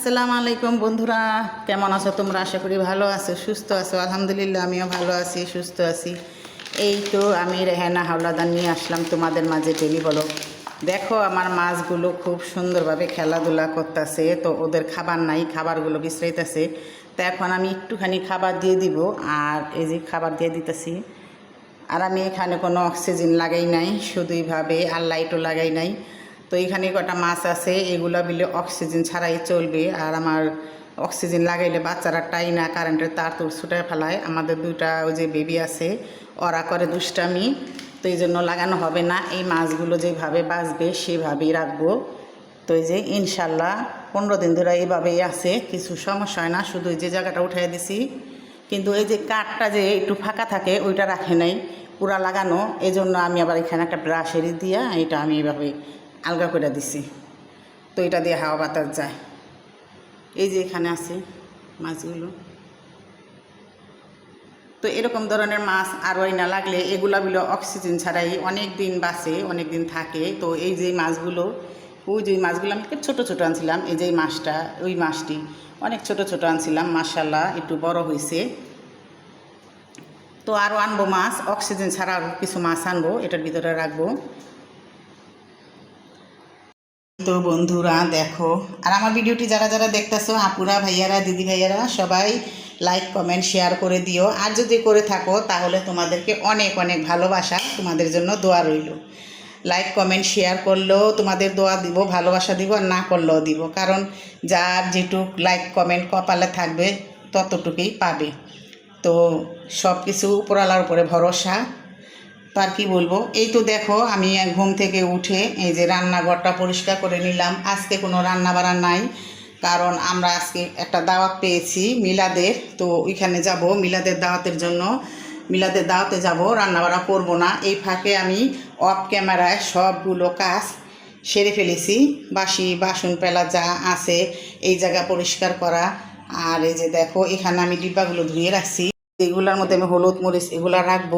আসসালামু আলাইকুম বন্ধুরা, কেমন আছো তোমরা? আশা করি ভালো আছো, সুস্থ আছো, আলহামদুলিল্লাহ আমিও ভালো আছি, সুস্থ আছি। এই তো আমি রেহানা হাওলাদার নিয়ে আসলাম তোমাদের মাঝে টেলি বলো। দেখো আমার মাছগুলো খুব সুন্দরভাবে খেলাধুলা করতেছে, তো ওদের খাবার নাই, খাবারগুলো বিশ্রাইতেছে। তো এখন আমি একটুখানি খাবার দিয়ে দিব, আর এই যে খাবার দিয়ে দিতেছি। আর আমি এখানে কোনো অক্সিজেন লাগাই নাই, শুধুইভাবে আর লাইটও লাগাই নাই। তো এখানে কটা মাছ আছে, এগুলো বিলে অক্সিজেন ছাড়াই চলবে। আর আমার অক্সিজেন লাগাইলে বাচ্চারা টাই না কারেন্টের তার তুর ছুটায় ফেলায়। আমাদের দুইটা ওই যে বেবি আছে, ওরা করে দুষ্টামি। তো এই জন্য লাগানো হবে না। এই মাছগুলো যেভাবে বাঁচবে, সেভাবেই রাখব। তো এই যে ইনশাল্লাহ পনেরো দিন ধরে এইভাবেই আছে, কিছু সমস্যা হয় না। শুধু যে জায়গাটা উঠাই দিছি। কিন্তু এই যে কাঠটা যে একটু ফাঁকা থাকে, ওইটা রাখে নাই। পুরা লাগানো। এই জন্য আমি আবার এখানে একটা ব্রাশের দিয়া, এটা আমি এভাবে আলগা করে দিছি। তো এটা দিয়ে হাওয়া বাতাস যায়। এই যে এখানে আছে মাছগুলো। তো এরকম ধরনের মাছ আরও না লাগলে এগুলা বিলো অক্সিজেন ছাড়াই অনেক দিন বাঁচে অনেক দিন থাকে। তো এই যে মাছগুলো, ওই যে মাছগুলো আমি ছোটো ছোটো আনছিলাম, এই যে মাছটা, ওই মাছটি অনেক ছোট ছোট আনছিলাম মাসাল্লাহ একটু বড় হয়েছে তো আরও আনব মাছ, অক্সিজেন ছাড়া আরও কিছু মাছ আনব, এটার ভিতরে রাখব। তো বন্ধুরা দেখো, আর আমার ভিডিওটি যারা যারা দেখতেছো, আপুরা, ভাইয়ারা, দিদি ভাইয়ারা, সবাই লাইক কমেন্ট শেয়ার করে দিও। আর যদি করে থাকো, তাহলে তোমাদেরকে অনেক অনেক ভালোবাসা, তোমাদের জন্য দোয়া রইল। লাইক কমেন্ট শেয়ার করলেও তোমাদের দোয়া দিব, ভালোবাসা দিব, আর না করলেও দিব। কারণ যার যেটুক লাইক কমেন্ট কপালে থাকবে, ততটুকুই পাবে। তো সব কিছু উপরালার উপরে ভরসা। তার কি বলব? এই তো দেখো, আমি ঘুম থেকে উঠে এই যে রান্নাঘরটা পরিষ্কার করে নিলাম। আজকে কোনো রান্না বাড়া নাই, কারণ আমরা আজকে একটা দাওয়াত পেয়েছি মিলাদের। তো ওইখানে যাব, মিলাদের দাওয়াতের জন্য। মিলাদের দাওয়াতে যাব, রান্নাবাড়া করব না। এই ফাঁকে আমি অফ ক্যামেরায় সবগুলো কাজ সেরে ফেলেছি। বাসি, বাসন পেলা যা আছে, এই জায়গা পরিষ্কার করা। আর এই যে দেখো, এখানে আমি ডিব্বাগুলো ধুয়ে রাখছি। এগুলোর মধ্যে আমি হলুদ মরিচ এগুলো রাখব।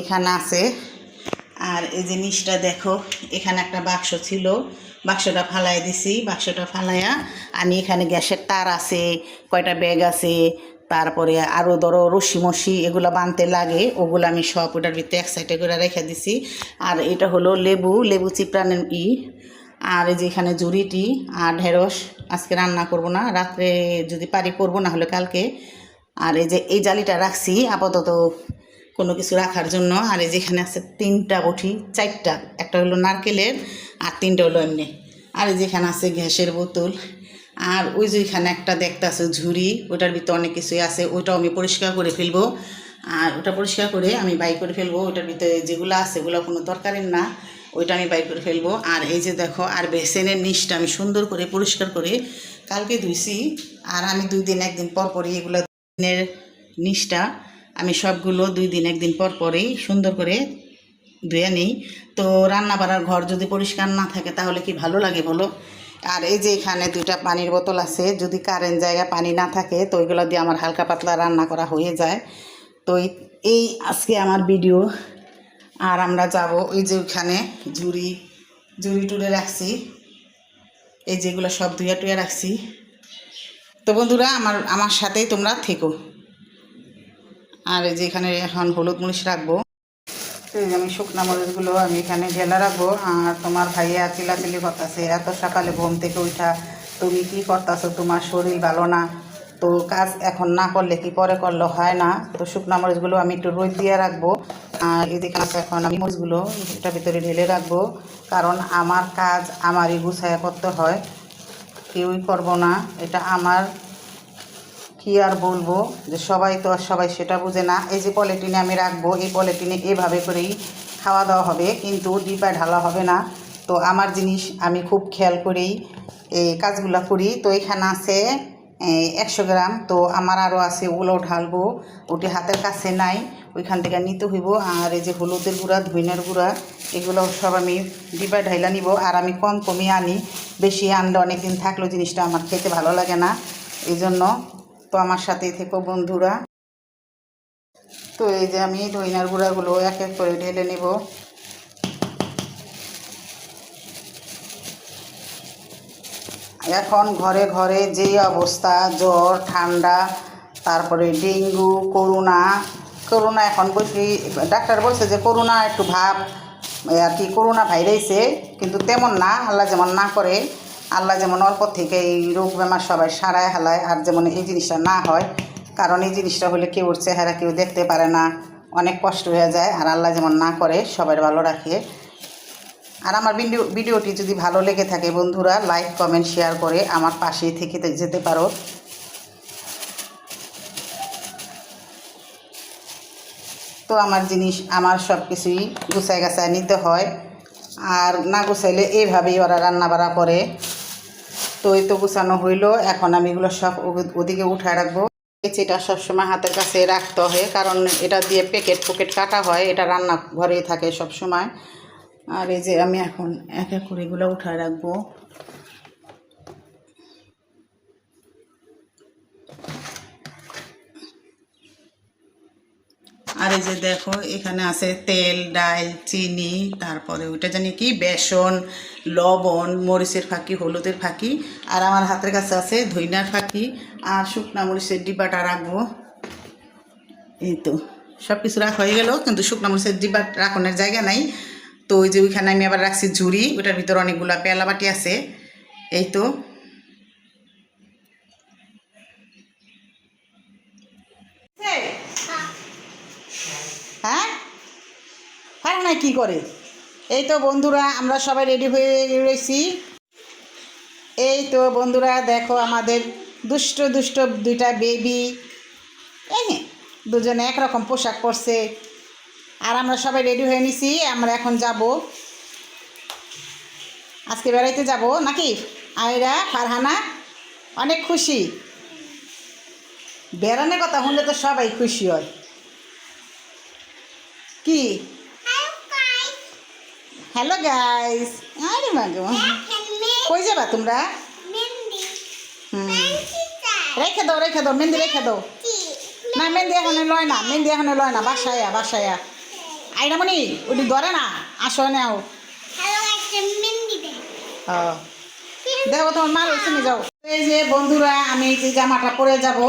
এখানে আছে। আর এই যে নিচটা দেখো, এখানে একটা বাক্স ছিল। বাক্সটা ফালাই দিছি, বাক্সটা ফালাইয়া আমি এখানে গ্যাসের তার আছে, কয়টা ব্যাগ আছে, তারপরে আরও ধরো রশি মশি এগুলো বানতে লাগে, ওগুলো আমি সব ওটার ভিতরে এক সাইডে করে রেখে দিছি। আর এটা হলো লেবু লেবু চিপড়ানের ই। আর এই যে এখানে জুড়িটি আর ঢেঁড়স, আজকে রান্না করব না, রাত্রে যদি পারি করব না হলে কালকে। আর এই যে এই জালিটা রাখছি, আপাতত কোনো কিছু রাখার জন্য। আর এই যেখানে আছে তিনটা বটি, চারটা, একটা হলো নারকেলের আর তিনটা হলো এমনি। আর এই যেখানে আছে গ্যাসের বোতল। আর ওই যে এখানে একটা দেখতে আছে ঝুড়ি, ওটার ভিতরে অনেক কিছুই আছে ওইটাও আমি পরিষ্কার করে ফেলব। আর ওটা পরিষ্কার করে আমি বাই করে ফেলব, ওটার ভিতরে যেগুলো আছে ওগুলো কোনো দরকারের না, ওইটা আমি বাই করে ফেলব। আর এই যে দেখো, আর বেসেনের নিচটা আমি সুন্দর করে পরিষ্কার করে কালকে ধুইছি। আর আমি দুই দিন, একদিন পর পরই এগুলো দিনের নিচটা আমি সবগুলো দুই দিন, একদিন পর পরেই সুন্দর করে ধুয়ে নিই। তো রান্না বাড়ার ঘর যদি পরিষ্কার না থাকে তাহলে কি ভালো লাগে বলো? আর এই যে এখানে দুইটা পানির বোতল আছে, যদি কারেন্ট জায়গায় পানি না থাকে, তো ওইগুলো দিয়ে আমার হালকা পাতলা রান্না করা হয়ে যায়। তো এই- আজকে আমার ভিডিও আর আমরা যাব ওই যে ওইখানে ঝুড়ি ঝুড়ি টুড়ে রাখছি। এই যেগুলো সব ধুয়ে টুয়ে রাখছি। তো বন্ধুরা, আমার আমার সাথেই তোমরা থেকো। আর যে এখানে এখন হলুদ মরিচ রাখব। আমি শুকনো মরিচগুলো আমি এখানে ঢেলা রাখব। আর তোমার ভাইয়া চিলাচিলি করতেছে, এত সকালে ঘুম থেকে উঠা তুমি কি করতেছো? তোমার শরীর ভালো না। তো কাজ এখন না করলে কি পরে করলে হয় না? তো শুকনো মরিচগুলো আমি একটু রোদ দিয়ে রাখব। আর এদিকে এখন আমি মরিচগুলো এটার ভিতরে ঢেলে রাখব। কারণ আমার কাজ আমারই গুছায়া করতে হয়। কেউই করব না। এটা আমার কি আর বলব? যে সবাই তো আর সবাই সেটা বুঝে না। এই যে পলিটিনে আমি রাখব, এই পলিটিনে এভাবে করেই খাওয়া দাওয়া হবে, কিন্তু ডিপায় ঢালা হবে না। তো আমার জিনিস আমি খুব খেয়াল করেই এই কাজগুলো করি। তো এখানে আছে একশো গ্রাম। তো আমার আরও আছে ওগুলো ঢালবো ওটি হাতের কাছে নাই, ওইখান থেকে নিতে হইব। আর এই যে হলুদের গুঁড়া, ধইনের গুঁড়া, এগুলো সব আমি ডিবায় ঢাইলা নিব। আর আমি কম কমই আনি, বেশি আনলে অনেকদিন থাকলেও জিনিসটা আমার খেতে ভালো লাগে না। এই জন্য আমার সাথেই থেকো বন্ধুরা। তো এই যে আমি ধইনার গুঁড়াগুলো এক এক করে ঢেলে নেব। এখন ঘরে ঘরে যেই অবস্থা, জ্বর, ঠান্ডা, তারপরে ডেঙ্গু, করোনা করোনা এখন বলছি, ডাক্তার বলছে যে করোনা একটু ভাব, আর কি করোনা ভাইরাসে, কিন্তু তেমন না, আল্লাহ যেমন না করে। আল্লাহ যেমন অল্প থেকে এই রোগ বেমার সবাই সারায় হালায়, আর যেমন এই জিনিসটা না হয়, কারণ এই জিনিসটা হলে কেউ চেহারা কেউ দেখতে পারে না, অনেক কষ্ট হয়ে যায়, আর আল্লাহ যেমন না করে, সবাই ভালো রাখে। আর আমার ভিডিও, ভিডিওটি যদি ভালো লেগে থাকে বন্ধুরা, লাইক, কমেন্ট, শেয়ার করে আমার পাশে থেকে যেতে পারো। তো আমার জিনিস, আমার সব কিছুই গুছায় গাছায় নিতে হয়, আর না গুছাইলে এইভাবেই ওরা রান্না বাড়া করে। তো এই তো গুছানো হইল। এখন আমি এগুলো সব ওদিকে উঠায় রাখব। এটা সবসময় হাতের কাছে রাখতে হয়, কারণ এটা দিয়ে প্যাকেট পকেট কাটা হয়, এটা রান্না ঘরেই থাকে সব সময় আর এই যে আমি এখন এক এক করে এগুলো উঠায় রাখব। আর এই যে দেখো, এখানে আছে তেল, ডাল, চিনি, তারপরে ওইটা জানি কি, বেসন, লবণ, মরিচের ফাঁকি, হলুদের ফাঁকি, আর আমার হাতের কাছে আছে ধইনার ফাঁকি আর শুকনা মরিচের ডিব্বাটা রাখব। এই তো সব কিছু রাখা হয়ে গেল, কিন্তু শুকনা মরিচের ডিব্বা রাখনের জায়গা নাই। তো ওই যে ওইখানে আমি আবার রাখছি ঝুড়ি ওটার ভিতরে অনেকগুলো পেলা বাটি আছে। এই তো। হ্যাঁ? হ্যাঁ না কি করে? এই তো বন্ধুরা, আমরা সবাই রেডি হয়ে রয়েছি। এই তো বন্ধুরা, দেখো আমাদের দুষ্ট দুষ্ট দুইটা বেবি এই দুজনে একরকম পোশাক পরছে। আর আমরা সবাই রেডি হয়ে নিছি, আমরা এখন যাব। আজকে বেড়াইতে যাব, নাকি? আয়রা, ফারহানা, অনেক খুশি। বেড়ানোর কথা শুনলে তো সবাই খুশি হয়। কি? হ্যালো গাইস আরে মাগো কই যাবা তোমরা? রেখে দাও রেখে দাও মেহেন্দি রেখে দাও। না মেহেন্দি এখন লয় না মেহেন্দি এখন লয় না বাসায়া বাসায়া আইনামণি ওটি ধরে না আসো নাও দেখো তোমার মাল তুমি যাও। এই যে বন্ধুরা আমি এই যে জামাটা পরে যাব।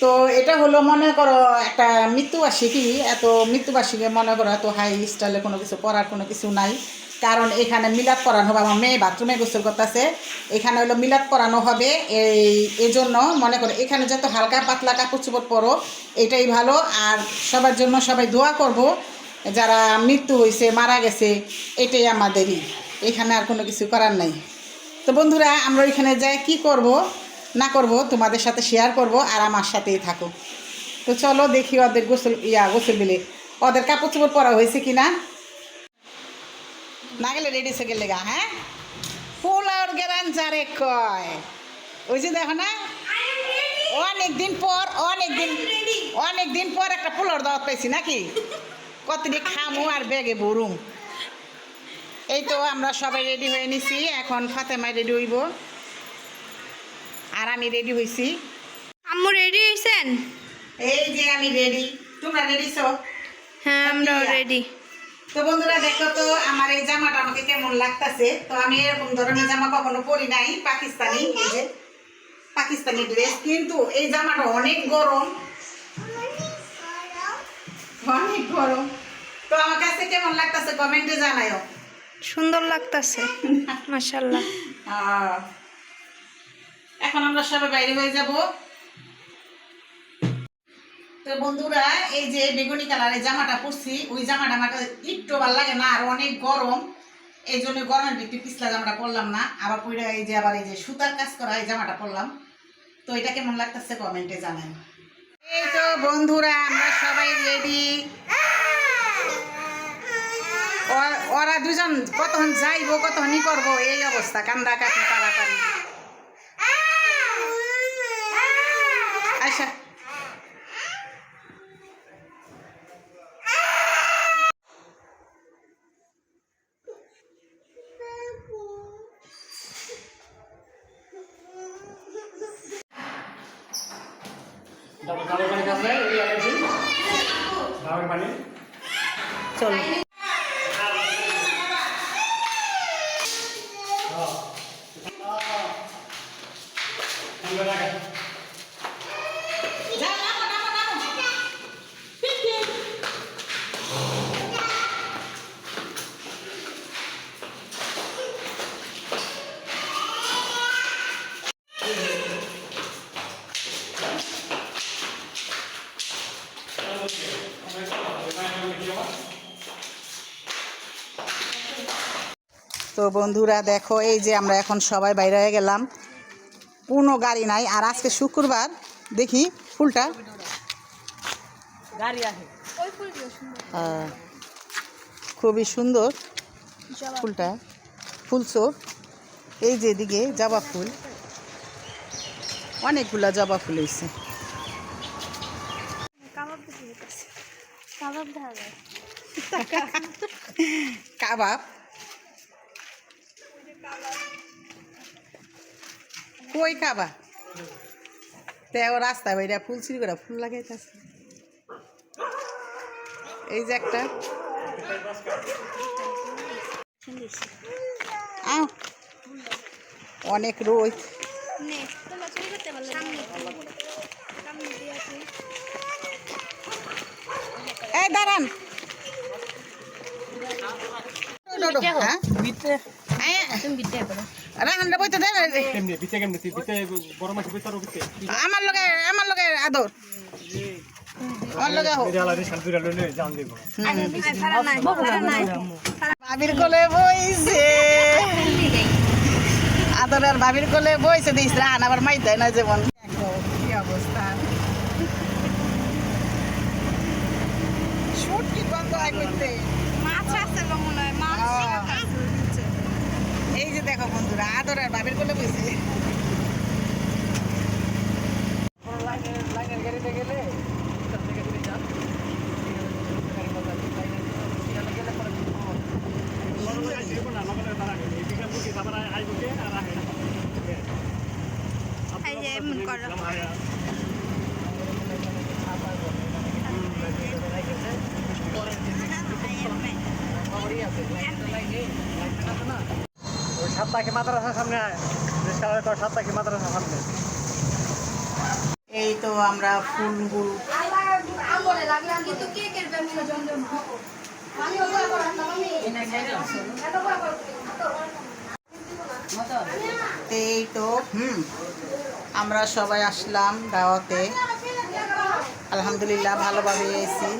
তো এটা হলো মনে করো একটা মৃত্যুবার্ষিকী, এত মৃত্যুবার্ষিকী মনে করো এত হাই স্টাইলে কোনো কিছু পরার কোনো কিছু নাই। কারণ এখানে মিলাদ পড়ানো হবে, আমার মেয়ে বাথরুমে গোসল করতেছে। এখানে হলো মিলাদ পড়ানো হবে, এই এই জন্য মনে করো এখানে যত হালকা পাতলা কাপড় চোপড় পরো, এটাই ভালো। আর সবার জন্য সবাই দোয়া করব, যারা মৃত্যু হয়েছে মারা গেছে, এটাই আমাদেরই। এখানে আর কোনো কিছু করার নাই। তো বন্ধুরা, আমরা ওইখানে যাই, কি করব? না করব, তোমাদের সাথে শেয়ার করব আর আমার সাথেই থাকো। তো চলো দেখি ওদের গোসল, ইয়া, গোসল বিলে ওদের কাপড় চোপড় পরা হয়েছে কি না না গেলে রেডি সে গেলে গা হ্যাঁ? ফুল আর গেরান যারে কয়। ওই যে দেখো না অনেক দিন পর অনেক দিন অনেক দিন পর একটা ফুলর দাওয়াত পাইছি নাকি? কতটি খামু আর ব্যাগে ভরুম। এই তো আমরা সবাই রেডি হয়ে নিছি, এখন ফাতেমায় রেডি হইব। আর আমি রেডি হইছি। আম্মু রেডি হয়েছেন এই যে আমি রেডি তোমরা রেডি সো হ্যাঁ আমরাও রেডি তো বন্ধুরা দেখো তো আমার এই জামাটা আমাকে কেমন লাগতাছে? তো আমি এরকম ধরনের জামা কখনো পরি নাই পাকিস্তানি এই যে পাকিস্তানি ড্রেস কিন্তু এই জামাটা অনেক গরম। অনেক গরম। তো আমার কাছে কেমন লাগতাছে কমেন্টে জানায়ও। সুন্দর লাগতাছে মাশাল্লাহ এখন আমরা সবাই বাইরে হয়ে যাব। তো বন্ধুরা, এই যে বেগুনি কালারের জামাটা পরছি, ওই জামাটা আমার একটু ভালো লাগে না, আর অনেক গরম। এই জন্য গরমের ভিত্তি পিছলা জামাটা পরলাম না। আবার পরে এই যে আবার এই যে সুতার কাজ করা এই জামাটা পরলাম। তো এটা কেমন লাগতেছে কমেন্টে জানাই এই তো বন্ধুরা, আমরা সবাই রেডি ওরা দুজন কতক্ষণ যাইবো কতক্ষণই করব, এই অবস্থা কান্দা কাটি তাড়াতাড়ি ডাবের পানি খাচ্ছে এই পানি। চলো। তো বন্ধুরা দেখো এই যে আমরা এখন সবাই বাইরে হয়ে গেলাম। কোনো গাড়ি নাই। আর আজকে শুক্রবার দেখি ফুলটা। আহ, খুবই সুন্দর ফুলটা। ফুলছো এই যে এদিকে জবা ফুল। অনেকগুলা জবা ফুল হয়েছে কাবাব দেখে যেতেছে কাবাব দেখা যায় কাবাব কই খাবা? তেও রাস্তা বাইরা ফুল ছিঁড়ি করে ফুল লাগাইতেছে। এই যে একটা। অনেক রোদ। চুরি এই দাঁড়ান। বইছে আদরের ভাবির কোলে বইছে দিস আবার মাইতে না যেমন দেখো কি অবস্থা শুট কি বন্ধ হয় করতে মাছ আছে গো মনে হয় মাছ এই যে দেখো ওরা বাবির ভাবির কোলে বইছে লাইনের গাড়িতে গেলে এখান থেকে ঘুরে যান গাড়ি পাতা লাইনে গেলে পরে লগরে আইছে কোনা লগরে তারা এই বিঘা বুকি তারপর আইবো কে আর আহে এই যে এমন করো ওই সাতটাকে মাদ্রাসার সামনে আয় রিক্সাওয়ালা তোর সাতটাকে মাদ্রাসার সামনে এই তো আমরা ফুলগুলো এই তো হুম আমরা সবাই আসলাম দাওয়াতে। আলহামদুলিল্লাহ ভালোভাবে এসেছি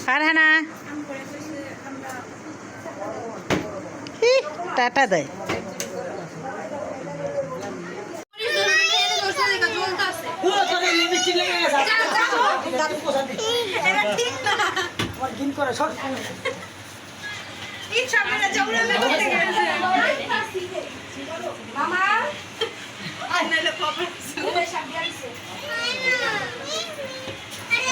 ফারহানা হি, টাটা দেয়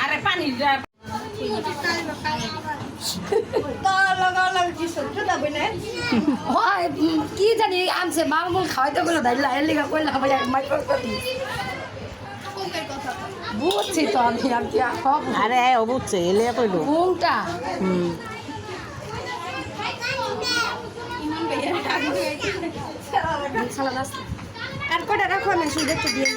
আরে পানি কি জানি আনছে মামুল খাওয়াইতে গেলো দাইলা এর লিগা কইলা ভাই মাইক্রো করি বুঝছি তো আমি আমি কি আরে ও বুঝছে এলে কইলো। ঘুমটা হুম। আর কটা রাখো আমি দেখতে দিয়ে